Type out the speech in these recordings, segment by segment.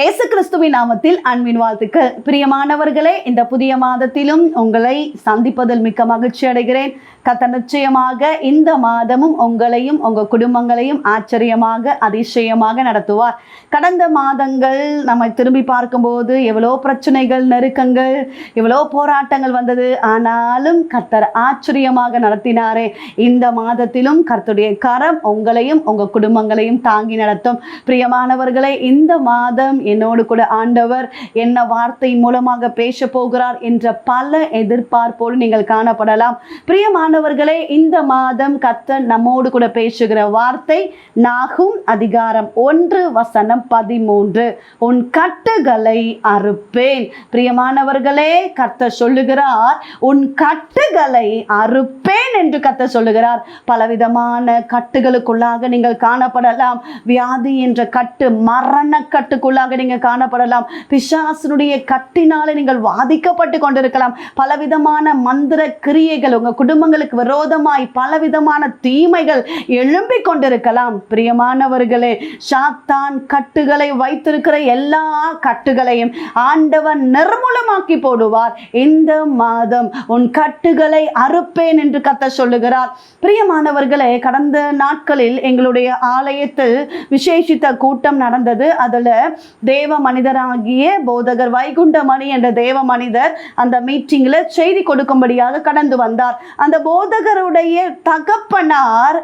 இயேசு கிறிஸ்துவின் நாமத்தில் அன்பின் வாழ்த்துக்கள். பிரியமானவர்களே இந்த புதிய மாதத்திலும் உங்களை சந்திப்பதில் மிக்க மகிழ்ச்சி அடைகிறேன். கத்த நிச்சயமாக இந்த மாதமும் உங்களையும் உங்கள் குடும்பங்களையும் ஆச்சரியமாக அதிசயமாக நடத்துவார். கடந்த மாதங்கள் நம்ம திரும்பி பார்க்கும்போது எவ்வளோ பிரச்சனைகள் நெருக்கங்கள் எவ்வளோ போராட்டங்கள் வந்தது. ஆனாலும் கர்த்தர் ஆச்சரியமாக நடத்தினாரே. இந்த மாதத்திலும் கர்த்தருடைய கரம் உங்களையும் உங்க குடும்பங்களையும் தாங்கி நடத்தும். பிரியமானவர்களே இந்த மாதம் என்னோடு கூட ஆண்டவர் என்ன வார்த்தை மூலமாக பேச போகிறார் என்ற பல எதிர்பார்ப்போடு நீங்கள் காணப்படலாம். பிரியமானவர்களே இந்த மாதம் கர்த்தர் நம்மோடு கூட பேசுகிற வார்த்தை நாகும் அதிகாரம் ஒன்று வசனம் பதிமூன்று. உன் கட்டுகளை அறுப்பேன். பிரியமானவர்களே கத்த சொல்லுகிறார் உன் கட்டுகளை அறுப்பேன் என்று கத்த சொல்லுகிறார். பலவிதமான கட்டுகளுக்குள்ளாக நீங்கள் காணப்படலாம். வியாதி என்ற கட்டு மரண கட்டுக்குள்ளாக நீங்க காணப்படலாம். பிசாசனுடைய கட்டினால நீங்கள் வாதிக்கப்பட்டு கொண்டிருக்கலாம். பலவிதமான மந்திர கிரியைகள் உங்க குடும்பங்களுக்கு விரோதமாய் பலவிதமான தீமைகள் எழும்பிக் கொண்டிருக்கலாம். பிரியமானவர்களே சாத்தான் கட்டுகளை வைத்திருக்கிற எல்லா கட்டுகளையும் ஆண்டவன் நிர்மூலமாக்கி போடுவார். இந்த மாதம் உன் கட்டுகளை அறுப்பேன் என்று கத்த சொல்லுகிறார். பிரியமானவர்களே கடந்த நாட்களில் எங்களுடைய ஆலயத்தில் விசேஷித்த கூட்டம் நடந்தது. அதுல தேவ மனிதராகிய போதகர் வைகுண்டமணி என்ற தேவ மனிதர் அந்த மீட்டிங்கில் செய்தி கொடுக்கும்படியாக கடந்து வந்தார். அந்த போதகருடைய தகப்பனார்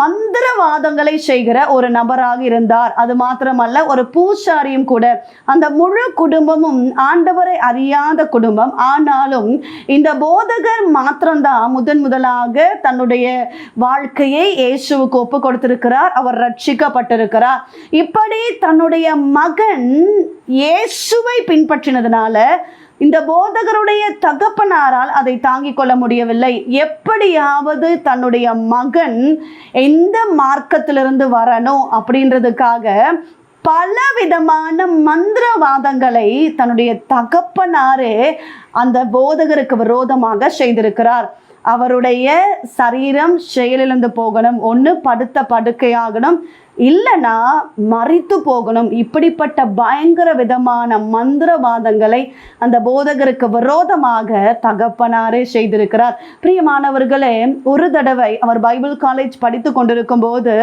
மந்திரவாதங்களை செய்கிற ஒரு நபராக இருந்தார். அது மாத்திரமல்ல ஒரு பூசாரியும் கூட. அந்த முழு குடும்பமும் ஆண்டவரை அறியாத குடும்பம். ஆனாலும் இந்த போதகர் மாத்திரம்தான் முதன் முதலாக தன்னுடைய வாழ்க்கையை இயேசுவுக்கு ஒப்பு கொடுத்திருக்கிறார் அவர் ரட்சிக்கப்பட்டிருக்கிறார். இப்படி தன்னுடைய மகன் இயேசுவை பின்பற்றினதுனால இந்த போதகருடைய தகப்பனாரால் அதை தாங்கிக் கொள்ள முடியவில்லை. எப்படியாவது தன்னுடைய மகன் எந்த மார்க்கத்திலிருந்து வரணும் அப்படின்றதுக்காக பல விதமான மந்திரவாதங்களை தன்னுடைய தகப்பனாரே அந்த போதகருக்கு விரோதமாக செய்திருக்கிறார். அவருடைய சரீரம் செயலிழந்து போகணும் ஒன்று படுத்த படுக்கையாகணும் இல்லைனா மறித்து போகணும். இப்படிப்பட்ட பயங்கர விதமான மந்திரவாதங்களை அந்த போதகருக்கு விரோதமாக தகப்பனாரே செய்திருக்கிறார். பிரியமானவர்களே ஒரு தடவை அவர் பைபிள் காலேஜ் படித்து கொண்டிருக்கும் போது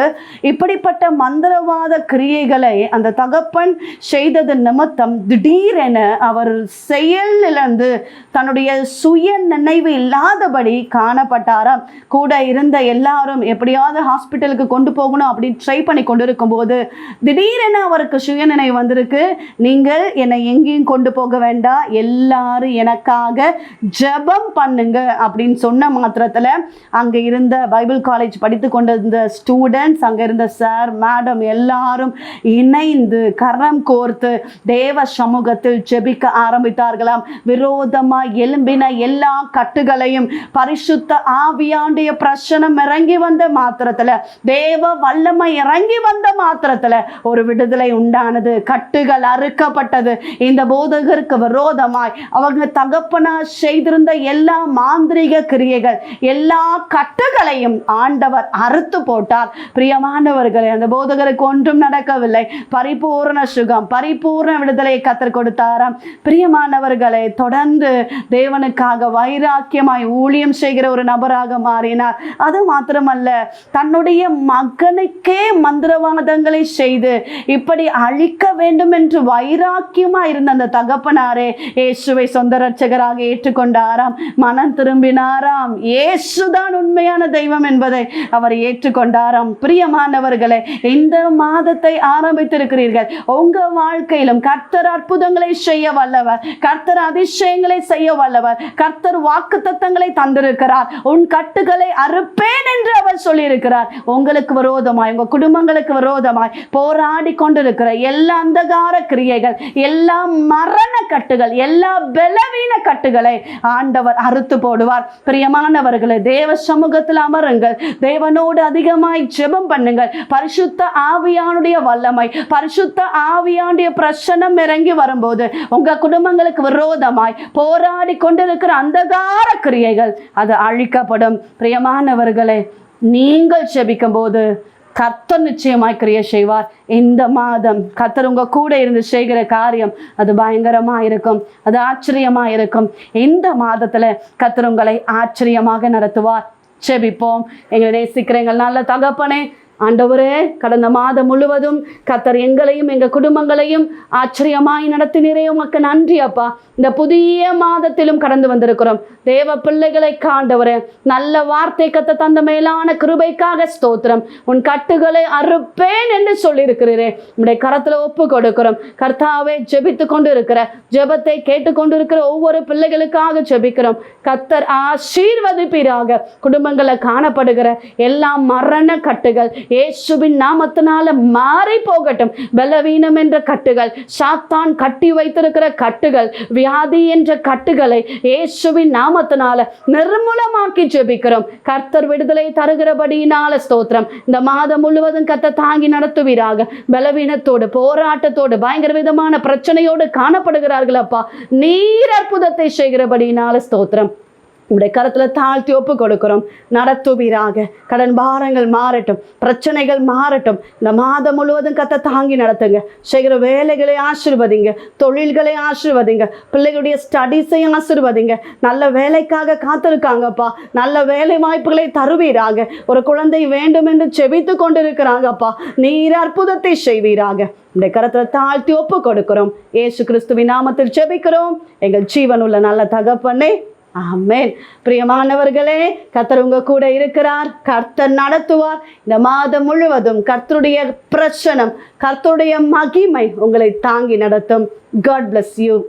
இப்படிப்பட்ட மந்திரவாத கிரியைகளை அந்த தகப்பன் செய்தது நிமித்தம் திடீரென அவர் செயலிழந்து தன்னுடைய சுய நினைவு இல்லாதபடி காணப்பட்டாராம். கூட இருந்த எல்லாரும் எப்படியாவது ஹாஸ்பிட்டலுக்கு கொண்டு போகணும் அப்படின்னு ட்ரை பண்ணி கொண்டிருக்கும் போது திடீரென அவருக்கு சுயநினை வந்திருக்கு. நீங்கள் என்னை எங்கேயும் கொண்டு போக வேண்டாம். எல்லாரும் எனக்காக ஜபம் பண்ணுங்க அப்படின்னு சொன்ன மாத்திரத்தில் அங்கே இருந்த பைபிள் காலேஜ் படித்து கொண்டிருந்த ஸ்டூடெண்ட்ஸ் அங்கே இருந்த சார் மேடம் எல்லாரும் இணைந்து கரம் கோர்த்து தேவ சமூகத்தில் ஜெபிக்க ஆரம்பித்தார்களாம். விரோதமாக எலும்பின எல்லா கட்டுகளையும் பரிசுத்த ஆவியாண்டிய பிரசனம் இறங்கி வந்த மாத்திரத்தில் தேவ வல்லமை இறங்கி வந்த மாத்திரத்தில் ஒரு விடுதலை உண்டானது. கட்டுகள் அறுக்கப்பட்டது. இந்த போதகருக்கு விரோதமாய் அவங்க தகப்பனா செய்திருந்த எல்லா மாந்திரிக கிரியைகள் எல்லா கட்டுகளையும் ஆண்டவர் அறுத்து போட்டார். பிரியமானவர்களே அந்த போதகருக்கு ஒன்றும் நடக்கவில்லை. பரிபூர்ண சுகம் பரிபூர்ண விடுதலையை கத்தர் கொடுத்தாராம். பிரியமானவர்களை தொடர்ந்து தேவனுக்காக வைராக்கியமாய் ஊழியம் செய்கிற ஒரு நபராக மாறினார். அது மாத்திரமல்ல தன்னுடைய மகனுக்கே மந்த மந்திரவாதங்களை செய்து இப்படி அழிக்க வேண்டும் என்று வைராக்கியமா இருந்த அந்த தகப்பனாரே இயேசுவை சொந்த ரட்சகராக ஏற்றுக்கொண்டாராம். மனம் திரும்பினாராம். இயேசுதான் உண்மையான தெய்வம் என்பதை அவர் ஏற்றுக்கொண்டாராம். பிரியமானவர்களே இந்த மாதத்தை ஆரம்பித்திருக்கிறீர்கள். உங்க வாழ்க்கையிலும் கர்த்தர் அற்புதங்களை செய்ய வல்லவர். கர்த்தர் அதிசயங்களை செய்ய வல்லவர். கர்த்தர் வாக்கு தத்தங்களை தந்திருக்கிறார். உன் கட்டுகளை அறுப்பேன் என்று அவர் சொல்லியிருக்கிறார். உங்களுக்கு விரோதமாய் உங்க குடும்பங்கள் உங்களுக்கு விரோதமாய் போராடி கொண்டிருக்கிற எல்லா அந்தகார கிரியைகள் எல்லா மரண கட்டுகள் எல்லா பலவீன கட்டுகளை ஆண்டவர் அறுத்து போடுவார். பிரியமானவர்களை தேவ சமூகத்தில் அமருங்கள். தேவனோடு அதிகமாய் ஜெபம் பண்ணுங்கள். பரிசுத்த ஆவியானுடைய வல்லமை பரிசுத்த ஆவியானுடைய பிரசனம் இறங்கி வரும்போது உங்க குடும்பங்களுக்கு விரோதமாய் போராடி கொண்டிருக்கிற அந்தகார கிரியைகள் அது அழிக்கப்படும். பிரியமானவர்களே நீங்கள் செபிக்கும் போது கர்த்தர் நிச்சயமாய் கிரிய செய்வார். இந்த மாதம் கர்த்தர் உங்க கூட இருந்து செய்கிற காரியம் அது பயங்கரமா இருக்கும் அது ஆச்சரியமா இருக்கும் இந்த மாதத்துல கர்த்தர் உங்களை ஆச்சரியமாக நடத்துவார். செபிப்போம். எங்களை நேசிக்கிற எங்கள் நல்ல தகப்பனே ஆண்டவரே கடந்த மாதம் முழுவதும் கத்தர் எங்களையும் எங்கள் குடும்பங்களையும் ஆச்சரியமாய் நடத்தினரே. உமக்கு நன்றி அப்பா. இந்த புதிய மாதத்திலும் கடந்து வந்திருக்கிறோம். தேவ பிள்ளைகளை காண்டவரே நல்ல வார்த்தை கத்த தந்த மேலான கிருபைக்காக ஸ்தோத்திரம். உன் கட்டுகளை அறுப்பேன் என்று சொல்லியிருக்கிறீரே. உடைய கரத்தில் ஒப்பு கொடுக்கிறோம். கர்த்தாவே ஜெபித்து கொண்டு இருக்கிற ஜெபத்தை கேட்டுக்கொண்டு இருக்கிற ஒவ்வொரு பிள்ளைகளுக்காக ஜெபிக்கிறோம். கத்தர் ஆசீர்வதிப்பீராக. குடும்பங்களை காணப்படுகிற எல்லா மரண கட்டுகள் இயேசுவின் நாமத்தினால மாறி போகட்டும். பலவீனம் என்ற கட்டுகள் சாத்தான் கட்டி வைத்திருக்கிற கட்டுகள் வியாதி என்ற கட்டுகளை இயேசுவின் நாமத்தினால நிர்மூலமாக்கி ஜெபிக்கிறோம். கர்த்தர் விடுதலை தருகிறபடியினால ஸ்தோத்திரம். இந்த மாதம் முழுவதும் கத்த தாங்கி நடத்துவீராக. பலவீனத்தோடு போராட்டத்தோடு பயங்கர விதமான பிரச்சனையோடு காணப்படுகிறார்கள் அப்பா. நீர் அற்புதத்தை செய்கிறபடியினால ஸ்தோத்திரம். உடைய கருத்தில் தாழ்த்தி ஒப்பு கொடுக்கிறோம் நடத்துவீராக. கடன் பாரங்கள் மாறட்டும். பிரச்சனைகள் மாறட்டும். இந்த மாதம் முழுவதும் கத்தை தாங்கி நடத்துங்க. செய்கிற வேலைகளை ஆசிர்வதிங்க. தொழில்களை ஆசிர்வதிங்க. பிள்ளைகளுடைய ஸ்டடீஸை ஆசிர்வதிங்க. நல்ல வேலைக்காக காத்திருக்காங்கப்பா. நல்ல வேலை வாய்ப்புகளை தருவீராக. ஒரு குழந்தை வேண்டும் என்று செபித்து கொண்டிருக்கிறாங்கப்பா. நீர் அற்புதத்தை செய்வீராக. உடைய கரத்தில் தாழ்த்தி ஒப்பு கொடுக்கிறோம் ஏசு கிறிஸ்துவின் நாமத்தில் செபிக்கிறோம். எங்கள் ஜீவனுள்ள நல்ல தகப்பண்ணே ஆமேன். பிரியமானவர்களே கர்த்தர் உங்க கூட இருக்கிறார் கர்த்தர் நடத்துவார். இந்த மாதம் முழுவதும் கர்த்தருடைய பிரச்சனம் கர்த்தருடைய மகிமை உங்களை தாங்கி நடத்தும். God bless you